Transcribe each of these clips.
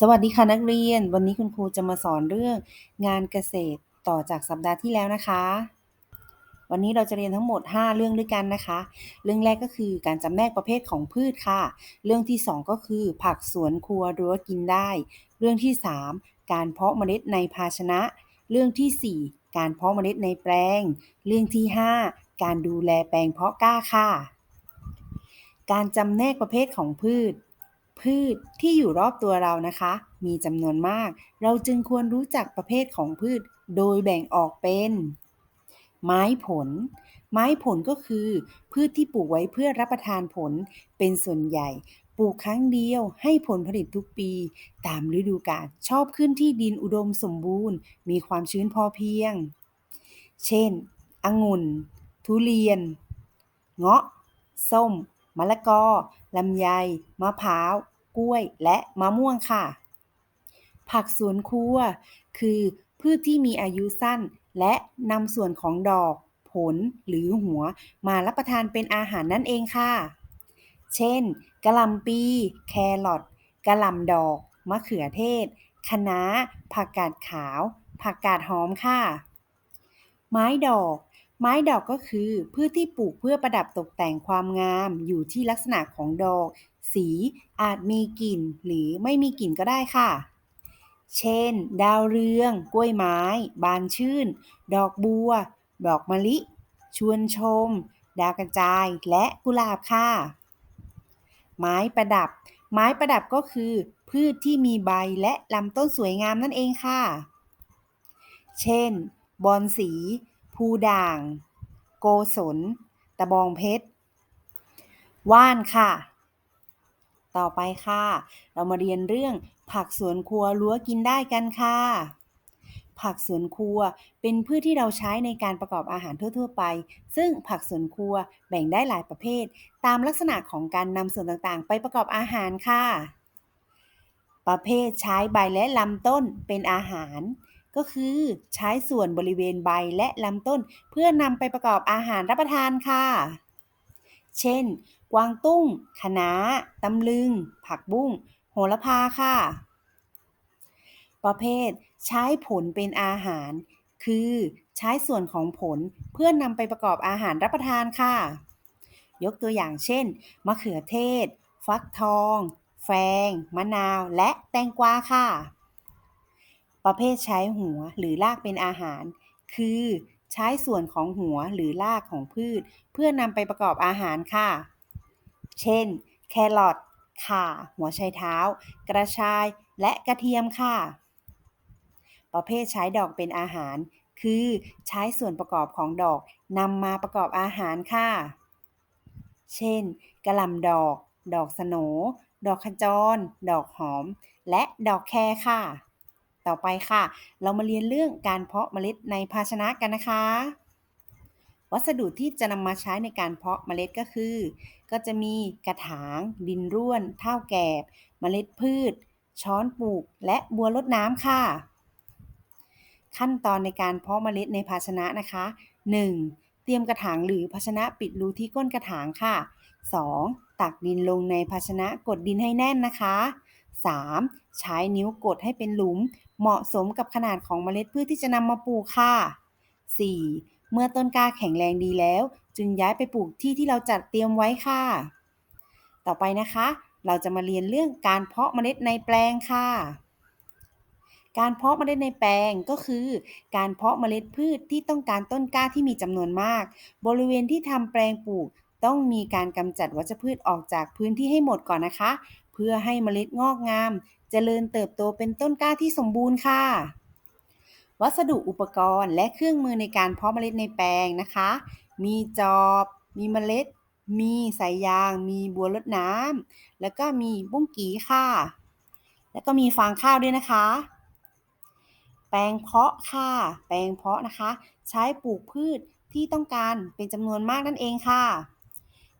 สวัสดีค่ะนักเรียน วันนี้คุณครูจะมาสอนเรื่องงานเกษตรต่อจากสัปดาห์ที่แล้วนะคะ วันนี้เราจะเรียนทั้งหมด 5 เรื่องด้วยกันนะคะ เรื่องแรกก็คือการจำแนกประเภทของพืชค่ะ เรื่องที่ 2 ก็คือ ผักสวนครัวรั้วกินได้ เรื่องที่ 3 การเพาะเมล็ดในภาชนะ เรื่องที่ 4 การเพาะเมล็ดในแปลง เรื่องที่ 5 การดูแลแปลงเพาะกล้าค่ะ การจำแนกประเภทของพืช พืชที่อยู่รอบตัวเรานะคะ มีจำนวนมาก เราจึงควรรู้จักประเภทของพืช โดยแบ่งออกเป็น ไม้ผล ไม้ผลก็คือ พืชที่ปลูกไว้เพื่อรับประทานผลเป็นส่วนใหญ่ ปลูกครั้งเดียวให้ผลผลิตทุกปี ตามฤดูกาลชอบขึ้นที่ดินอุดมสมบูรณ์ มีความชื้นพอเพียง เช่นองุ่น ทุเรียน เงาะ ส้ม มะละกอลำไย มะพร้าว กล้วย และมะม่วงค่ะ ผักสวนครัว คือพืชที่มีอายุสั้น และนำส่วนของดอก ผลหรือหัวมารับประทานเป็นอาหารนั่นเองค่ะ เช่นกะหล่ำปี แครอทกะหล่ำดอก มะเขือเทศคะน้าผักกาดขาว ผักกาดหอมค่ะ ไม้ดอก ไม้ดอกก็คือพืชที่ปลูกเพื่อประดับตกแต่งความงาม อยู่ที่ลักษณะของดอก สีอาจมีกลิ่น หรือไม่มีกลิ่นก็ได้ค่ะ เช่น ดาวเรือง กล้วยไม้ บานชื่น ดอกบัว ดอกมะลิ ชวนชม ดาวกระจาย และกุหลาบค่ะ ไม้ประดับ ไม้ประดับก็คือ พืชที่มีใบและลำต้นสวยงามนั่นเองค่ะ เช่น บอนสี ภูด่าง โกศล ตะบองเพชร ว่านค่ะ ต่อไปค่ะ เรามาเรียนเรื่องผักสวนครัวรั้วกินได้กันค่ะ ผักสวนครัวเป็นพืชที่เราใช้ในการประกอบอาหารทั่ว ๆ ไป ซึ่งผักสวนครัวแบ่งได้หลายประเภท ตามลักษณะของการนำส่วนต่างๆ ไปประกอบอาหารค่ะ ประเภทใช้ใบและลำต้นเป็นอาหาร ก็คือใช้ส่วนบริเวณใบและลำต้น เพื่อนำไปประกอบอาหารรับประทานค่ะ เช่น กวางตุ้งคะน้าตำลึง ผักบุ้ง โหระพาค่ะ ประเภทใช้ผลเป็นอาหาร คือใช้ส่วนของผลเพื่อนำไปประกอบอาหารรับประทานค่ะ ยกตัวอย่างเช่น มะเขือเทศ ฟักทอง แฟง มะนาว และแตงกวาค่ะ ประเภทใช้หัวหรือรากเป็นอาหาร คือ ใช้ส่วนของหัวหรือรากของพืช เพื่อนำไปประกอบอาหารค่ะ เช่น แครอทข่า หัวไชเท้า กระชาย และกระเทียมค่ะ ประเภทใช้ดอกเป็นอาหาร คือ ใช้ส่วนประกอบของดอกนำมาประกอบอาหารค่ะ เช่น กระหล่ำดอก ดอกสโหนดอกขจร ดอกหอม และดอกแครค่ะ ต่อไปค่ะ เรามาเรียนเรื่องการเพาะเมล็ดในภาชนะกันนะคะ วัสดุที่จะนำมาใช้ในการเพาะเมล็ดก็คือ ก็จะมีกระถาง ดินร่วนเท่าแกบเมล็ดพืช ช้อนปลูก และบัวรดน้ำค่ะ ขั้นตอนในการเพาะเมล็ดในภาชนะนะคะ 1. เตรียมกระถางหรือภาชนะปิดรูที่ก้นกระถางค่ะ 2. ตักดินลงในภาชนะกดดินให้แน่นนะคะ 3. ใช้นิ้วกดให้เป็นหลุม เหมาะสมกับขนาดของเมล็ดพืชที่จะนำมาปลูกค่ะ 4. เมื่อต้นกล้าแข็งแรงดีแล้ว จึงย้ายไปปลูกที่ที่เราจัดเตรียมไว้ค่ะ ต่อไปนะคะ เราจะมาเรียนเรื่องการเพาะเมล็ดในแปลงค่ะ การเพาะเมล็ดในแปลงก็คือ การเพาะเมล็ดพืชที่ต้องการต้นกล้าที่มีจำนวนมาก บริเวณที่ทำแปลงปลูก ต้องมีการกำจัดวัชพืชออกจากพื้นที่ให้หมดก่อนนะคะ เพื่อให้เมล็ดงอกงาม เจริญเติบโตเป็นต้นกล้าที่สมบูรณ์ค่ะ วัสดุอุปกรณ์และเครื่องมือในการเพาะเมล็ดในแปลงนะคะ มีจอบ มีเมล็ด มีสายยาง มีบัวรดน้ำแล้วก็มีบุ้งกีค่ะ แล้วก็มีฟางข้าวด้วยนะคะ แปลงเพาะค่ะ แปลงเพาะนะคะ ใช้ปลูกพืชที่ต้องการเป็นจำนวนมากนั่นเองค่ะ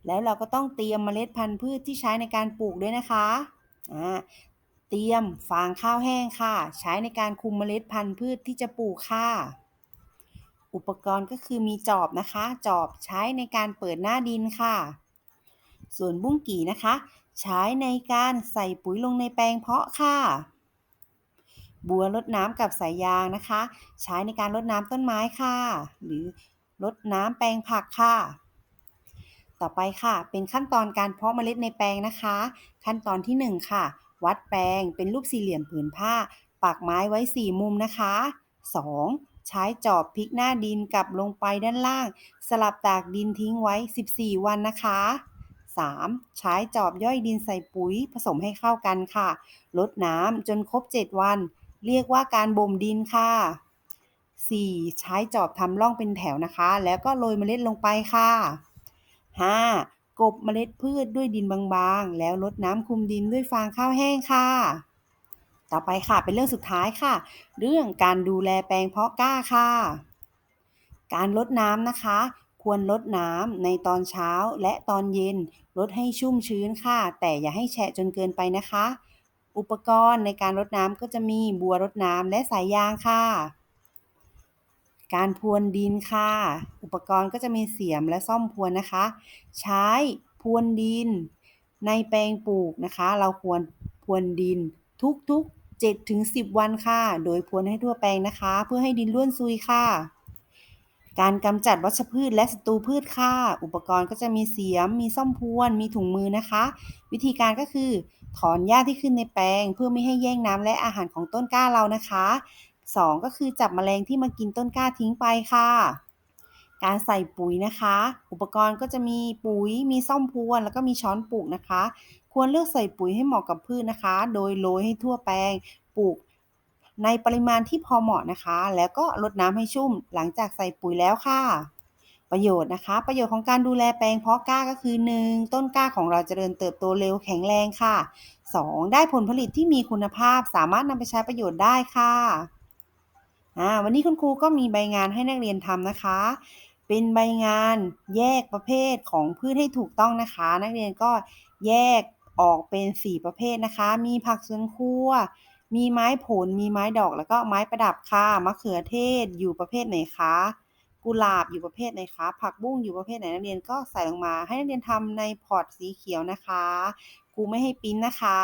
แล้วเราก็ต้องเตรียมเมล็ดพันธุ์พืชที่ใช้ในการปลูกด้วยนะคะอ่าเตรียมฟางข้าวแห้งค่ะ ใช้ในการคุมเมล็ดพันธุ์พืชที่จะปลูกค่ะ อุปกรณ์ก็คือมีจอบนะคะ จอบใช้ในการเปิดหน้าดินค่ะ ส่วนบุ้งกี่นะคะ ใช้ในการใส่ปุ๋ยลงในแปลงเพาะค่ะ บัวรดน้ำกับสายยางนะคะ ใช้ในการรดน้ำต้นไม้ค่ะ หรือรดน้ำแปลงผักค่ะ ต่อไปค่ะ เป็นขั้นตอนการเพาะเมล็ดในแปลงนะคะ ขั้นตอนที่ 1 ค่ะ วัดแปลงเป็นรูปสี่เหลี่ยมผืนผ้า ปักไม้ไว้ 4 มุมนะคะ 2. ใช้จอบพลิกหน้าดินกลับลงไปด้านล่าง สลับตากดินทิ้งไว้ 14 วันนะคะ 3. ใช้จอบย่อยดินใส่ปุ๋ยผสมให้เข้ากันค่ะ ลดน้ำจนครบ 7 วัน เรียกว่าการบ่มดินค่ะ 4. ใช้จอบทำร่องเป็นแถวนะคะ แล้วก็โรยเมล็ดลงไปค่ะ 5. กบเมล็ดพืชด้วยดินบางๆ แล้วลดน้ำคลุมดินด้วยฟางข้าวแห้งค่ะ ต่อไปค่ะเป็นเรื่องสุดท้ายค่ะ เรื่องการดูแลแปลงเพาะกล้าค่ะ การลดน้ำนะคะ ควรลดน้ำในตอนเช้าและตอนเย็นลดให้ชุ่มชื้นค่ะ แต่อย่าให้แฉะจนเกินไปนะคะ อุปกรณ์ในการรดน้ำก็จะมีบัวรดน้ำและสายยางค่ะ การพรวนดินค่ะ อุปกรณ์ก็จะมีเสียมและซ่อมพรวนนะคะ ใช้พรวนดิน ในแปลงปลูกนะคะ เราควรพรวนดินทุกๆ7ถึง10 วันค่ะ โดยพรวนให้ทั่วแปลงนะคะ เพื่อให้ดินร่วนซุยค่ะ การกำจัดวัชพืชและศัตรูพืชค่ะ อุปกรณ์ก็จะมีเสียม มีซ่อมพรวน มีถุงมือนะคะ วิธีการก็คือถอนหญ้าที่ขึ้นในแปลง เพื่อไม่ให้แย่งน้ำและอาหารของต้นกล้าเรานะคะ 2 ก็คือจับแมลงที่มากินต้นกล้าทิ้งไปค่ะ การใส่ปุ๋ยนะคะ อุปกรณ์ก็จะมีปุ๋ยมีซ่อมพรวน แล้วก็มีช้อนปลูกนะคะ ควรเลือกใส่ปุ๋ยให้เหมาะกับพืชนะคะ โดยโรยให้ทั่วแปลงปลูกในปริมาณที่พอเหมาะนะคะ แล้วก็รดน้ำให้ชุ่มหลังจากใส่ปุ๋ยแล้วค่ะ ประโยชน์นะคะ ประโยชน์ของการดูแลแปลงเพาะกล้าก็คือ 1. ต้นกล้าของเราจเจริญเติบโตเร็วแข็งแรงค่ะ 2. ได้ผลผลิตที่มีคุณภาพสามารถนำไปใช้ประโยชน์ได้ค่ะ วันนี้คุณครูก็มีใบงานให้นักเรียนทำนะคะ เป็นใบงานแยกประเภทของพืชให้ถูกต้องนะคะ นักเรียนก็แยกออกเป็น 4 ประเภทนะคะ มีผักสวนครัว มีไม้ผล มีไม้ดอก แล้วก็ไม้ประดับค่ะมะเขือเทศอยู่ประเภทไหนคะ กุหลาบอยู่ประเภทไหนคะ ผักบุ้งอยู่ประเภทไหนนักเรียนก็ใส่ลงมา ให้นักเรียนทำในพอร์ตสีเขียวนะคะครูไม่ให้ปิ้นนะคะ